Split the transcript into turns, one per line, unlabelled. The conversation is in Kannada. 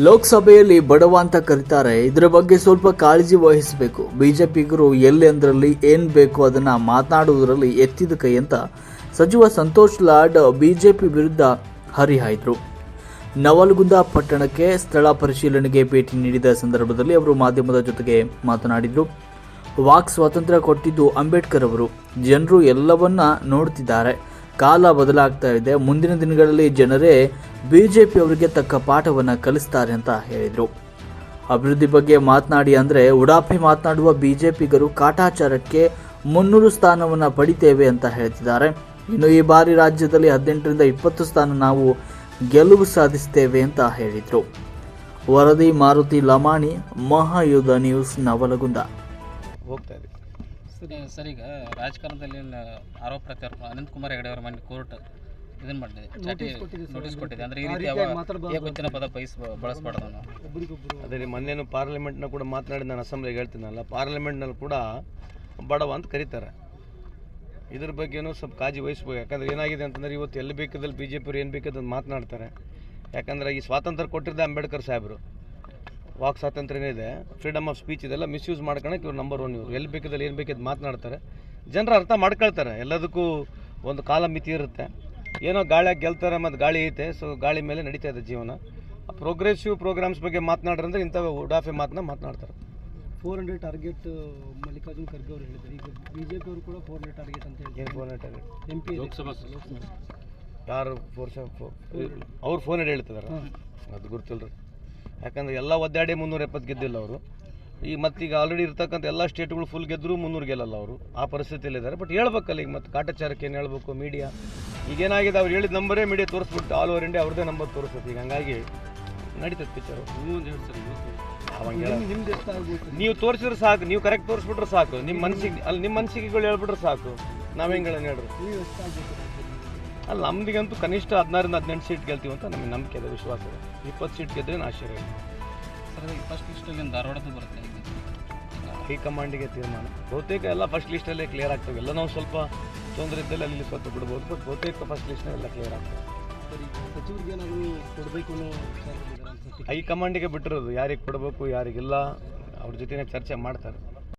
ಲೋಕಸಭೆಯಲ್ಲಿ ಬಡವ ಅಂತ ಕರೀತಾರೆ. ಇದರ ಬಗ್ಗೆ ಸ್ವಲ್ಪ ಕಾಳಜಿ ವಹಿಸಬೇಕು. ಬಿಜೆಪಿಗರು ಎಲ್ಲಿ ಅಂದ್ರಲ್ಲಿ ಏನ್ ಬೇಕು ಅದನ್ನ ಮಾತನಾಡುವುದರಲ್ಲಿ ಎತ್ತಿದ ಕೈ ಅಂತ ಸಚಿವ ಸಂತೋಷ್ ಲಾಡ್ ಬಿಜೆಪಿ ವಿರುದ್ಧ ಹರಿಹಾಯ್ದರು. ನವಲಗುಂದ ಪಟ್ಟಣಕ್ಕೆ ಸ್ಥಳ ಪರಿಶೀಲನೆಗೆ ಭೇಟಿ ನೀಡಿದ ಸಂದರ್ಭದಲ್ಲಿ ಅವರು ಮಾಧ್ಯಮದ ಜೊತೆಗೆ ಮಾತನಾಡಿದರು. ವಾಕ್ ಸ್ವಾತಂತ್ರ್ಯ ಕೊಟ್ಟಿದ್ದು ಅಂಬೇಡ್ಕರ್ ಅವರು. ಜನರು ಎಲ್ಲವನ್ನ ನೋಡ್ತಿದ್ದಾರೆ. ಕಾಲ ಬದಲಾಗ್ತಾ ಇದೆ. ಮುಂದಿನ ದಿನಗಳಲ್ಲಿ ಜನರೇ ಬಿಜೆಪಿ ಅವರಿಗೆ ತಕ್ಕ ಪಾಠವನ್ನು ಕಲಿಸ್ತಾರೆ ಅಂತ ಹೇಳಿದರು. ಅಭಿವೃದ್ಧಿ ಬಗ್ಗೆ ಮಾತನಾಡಿ ಅಂದರೆ ಉಡಾಫೆ ಮಾತನಾಡುವ ಬಿಜೆಪಿಗರು ಕಾಟಾಚಾರಕ್ಕೆ ಮುನ್ನೂರು ಸ್ಥಾನವನ್ನು ಪಡಿತೇವೆ ಅಂತ ಹೇಳ್ತಿದ್ದಾರೆ. ಇನ್ನು ಈ ಬಾರಿ ರಾಜ್ಯದಲ್ಲಿ ಹದಿನೆಂಟರಿಂದ ಇಪ್ಪತ್ತು ಸ್ಥಾನ ನಾವು ಗೆಲುವು ಸಾಧಿಸ್ತೇವೆ ಅಂತ ಹೇಳಿದರು. ವರದಿ ಮಾರುತಿ ಲಮಾಣಿ, ಮಹಾಯುಧ ನ್ಯೂಸ್, ನವಲಗುಂದ.
ಹೋಗ್ತಾ
ಸರಿ ಸರ್ ಈಗ ರಾಜಕಾರಣದಲ್ಲಿ ಆರೋಪ ಪ್ರತ್ಯಾರೋಪ ಅನಂತ್ ಕುಮಾರ್ ಹೆಗಡೆ ಅವರ ಮನೆ ಕೋರ್ಟ್ ಇದನ್ನ ಮಾಡಿದೆ. ಚಾಟಿ ನೋಟಿಸ್ ಕೊಟ್ಟಿದೆ. ಅಂದ್ರೆ ಈ ರೀತಿ ಏಕವಚನ ಪದ ಬಯಸ್ ಬಳಸಬಾರ್ದು ನಾವು.
ಅದೇ ರೀ ಮೊನ್ನೆನು ಪಾರ್ಲಿಮೆಂಟ್ನ ಕೂಡ ಮಾತನಾಡಿ ನಾನು ಅಸೆಂಬ್ಲಿಗೆ ಹೇಳ್ತೀನಲ್ಲ ಪಾರ್ಲಿಮೆಂಟ್ನಲ್ಲಿ ಕೂಡ ಬಡವ ಅಂತ ಕರೀತಾರೆ. ಇದ್ರ ಬಗ್ಗೆನೂ ಸ್ವಲ್ಪ ಕಾಳಜಿ ವಹಿಸ್ಬೇಕು. ಯಾಕಂದ್ರೆ ಏನಾಗಿದೆ ಅಂತಂದ್ರೆ ಇವತ್ತು ಎಲ್ಲಿ ಬೇಕಾದಲ್ಲಿ ಬಿ ಜೆ ಪಿಯವ್ರು ಏನು ಮಾತನಾಡ್ತಾರೆ. ಯಾಕಂದ್ರೆ ಈ ಸ್ವಾತಂತ್ರ್ಯ ಕೊಟ್ಟಿದ್ದೆ ಅಂಬೇಡ್ಕರ್ ಸಾಹೇಬರು. ವಾಕ್ ಸ್ವಾತಂತ್ರ್ಯ ಏನಿದೆ ಫ್ರೀಡಮ್ ಆಫ್ ಸ್ಪೀಚ್ ಇದೆಲ್ಲ ಮಿಸ್ಯೂಸ್ ಮಾಡ್ಕೊಳಕ್ಕೆ ಇವ್ರು ನಂಬರ್ ಒನ್ ಇವರು. ಎಲ್ಲಿ ಬೇಕಿದ್ದಲ್ಲಿ ಏನು ಬೇಕಿದ್ದು ಮಾತನಾಡ್ತಾರೆ. ಜನರು ಅರ್ಥ ಮಾಡ್ಕೊಳ್ತಾರೆ. ಎಲ್ಲದಕ್ಕೂ ಒಂದು ಕಾಲ ಮಿತಿ ಇರುತ್ತೆ. ಏನೋ ಗಾಳಿಯಾಗಿ ಗೆಲ್ತಾರೆ ಮತ್ತು ಗಾಳಿ ಐತೆ. ಸೊ ಗಾಳಿ ಮೇಲೆ ನಡೀತಾ ಇದೆ ಜೀವನ. ಪ್ರೋಗ್ರೆಸಿವ್ ಪ್ರೋಗ್ರಾಮ್ಸ್ ಬಗ್ಗೆ ಮಾತನಾಡ್ರಂದ್ರೆ ಇಂಥ ಉಡಾಫೆ ಮಾತನ್ನ ಮಾತನಾಡ್ತಾರೆ.
Four hundred target Mallikarjun Kharge ಅವರು ಹೇಳಿದ್ದಾರೆ. ಈಗ ಬಿಜೆಪಿ ಅವರು ಕೂಡ ಫೋರ್ ಹಂಡ್ರೆಡ್ ಟಾರ್ಗೆಟ್ ಅಂತ
ಹೇಳಿ
four
hundred target
M P
Lok Sabha
ಯಾರು ಫೋರ್ಸ್ ಅವ್ರು ಫೋನ್ ಹೇಳ್ತಿದಾರ. ಅದು ಗೊತ್ತಿಲ್ಲ ರೀ ಯಾಕಂದ್ರೆ ಎಲ್ಲ ಒದ್ದಾಡಿ ಮುನ್ನೂರ ಎಪ್ಪತ್ತು ಗೆದ್ದಿಲ್ಲ ಅವರು. ಈ ಮತ್ತೀಗ ಆಲ್ರೆಡಿ ಇರ್ತಕ್ಕಂಥ ಎಲ್ಲ ಸ್ಟೇಟ್ಗಳು ಫುಲ್ ಗೆದ್ದರೂ ಮುನ್ನೂರು ಗೆಲ್ಲಲ್ಲ ಅವರು. ಆ ಪರಿಸ್ಥಿತಿಯಲ್ಲಿದ್ದಾರೆ. ಬಟ್ ಹೇಳ್ಬೇಕಲ್ಲ ಈಗ ಮತ್ತೆ ಕಾಟಾಚಾರಕ್ಕೆ ಏನು ಹೇಳ್ಬೇಕು ಮೀಡಿಯಾ ಈಗೇನಾಗಿದೆ ಅವ್ರು ಹೇಳಿದ ನಂಬರೇ ಮೀಡಿಯಾ ತೋರಿಸ್ಬಿಟ್ಟು ಆಲ್ ಓವರ್ ಇಂಡಿಯಾ ಅವ್ರದ್ದೇ ನಂಬರ್ ತೋರಿಸ್ತೈತೆ. ಈಗ ಹಂಗಾಗಿ ನಡೀತದೆ ಪಿಕ್ಚರು ನೀವು ತೋರಿಸಿದ್ರೆ ಸಾಕು. ನೀವು ಕರೆಕ್ಟ್ ತೋರಿಸ್ಬಿಟ್ರೆ ಸಾಕು. ನಿಮ್ಮ ಮನಸ್ಸಿಗೆ ಅಲ್ಲಿ ನಿಮ್ಮ ಮನಸ್ಸಿಗೆಗಳು ಹೇಳ್ಬಿಟ್ರೆ ಸಾಕು. ನಾವ್ ಹೆಂಗೆ ಹೇಳ್ರಿ? ಅಲ್ಲ ನಮ್ದಿಗಂತೂ ಕನಿಷ್ಠ ಹದಿನಾರಿಂದ ಹದಿನೆಂಟು ಸೀಟ್ ಗೆಲ್ತೀವಿ ಅಂತ ನಮಗೆ ನಂಬಿಕೆ ಇದೆ ವಿಶ್ವಾಸ ಇದೆ. ಇಪ್ಪತ್ತು ಸೀಟ್ ಗೆದ್ರೆ ಆಶ್ಚರ್ಯ ಇಲ್ಲ
ಸರ್ ಫಸ್ಟ್ ಲಿಸ್ಟಲ್ಲಿ ಧಾರವಾಡದ್ದು ಬರುತ್ತೆ.
ಹೈಕಮಾಂಡಿಗೆ ತೀರ್ಮಾನ. ಬಹುತೇಕ ಎಲ್ಲ ಫಸ್ಟ್ ಲಿಸ್ಟಲ್ಲೇ ಕ್ಲಿಯರ್ ಆಗ್ತವೆ. ಎಲ್ಲ ನಾವು ಸ್ವಲ್ಪ ತೊಂದರೆ ಇದ್ದಲ್ಲಿ ಅಲ್ಲಿ ಸ್ವಲ್ಪ ಬಿಡ್ಬೋದು ಬಟ್ ಬಹುತೇಕ ಫಸ್ಟ್ ಲಿಸ್ಟ್ನೆಲ್ಲ ಕ್ಲಿಯರ್ ಆಗ್ತವೆ.
ಸಚಿವರಿಗೆ ಏನಾದರೂ ಕೊಡಬೇಕು ಅನ್ಸುತ್ತೆ
ಹೈಕಮಾಂಡಿಗೆ ಬಿಟ್ಟಿರೋದು. ಯಾರಿಗೆ ಕೊಡಬೇಕು ಯಾರಿಗಿಲ್ಲ ಅವ್ರ ಜೊತೆನೇ ಚರ್ಚೆ ಮಾಡ್ತಾರೆ.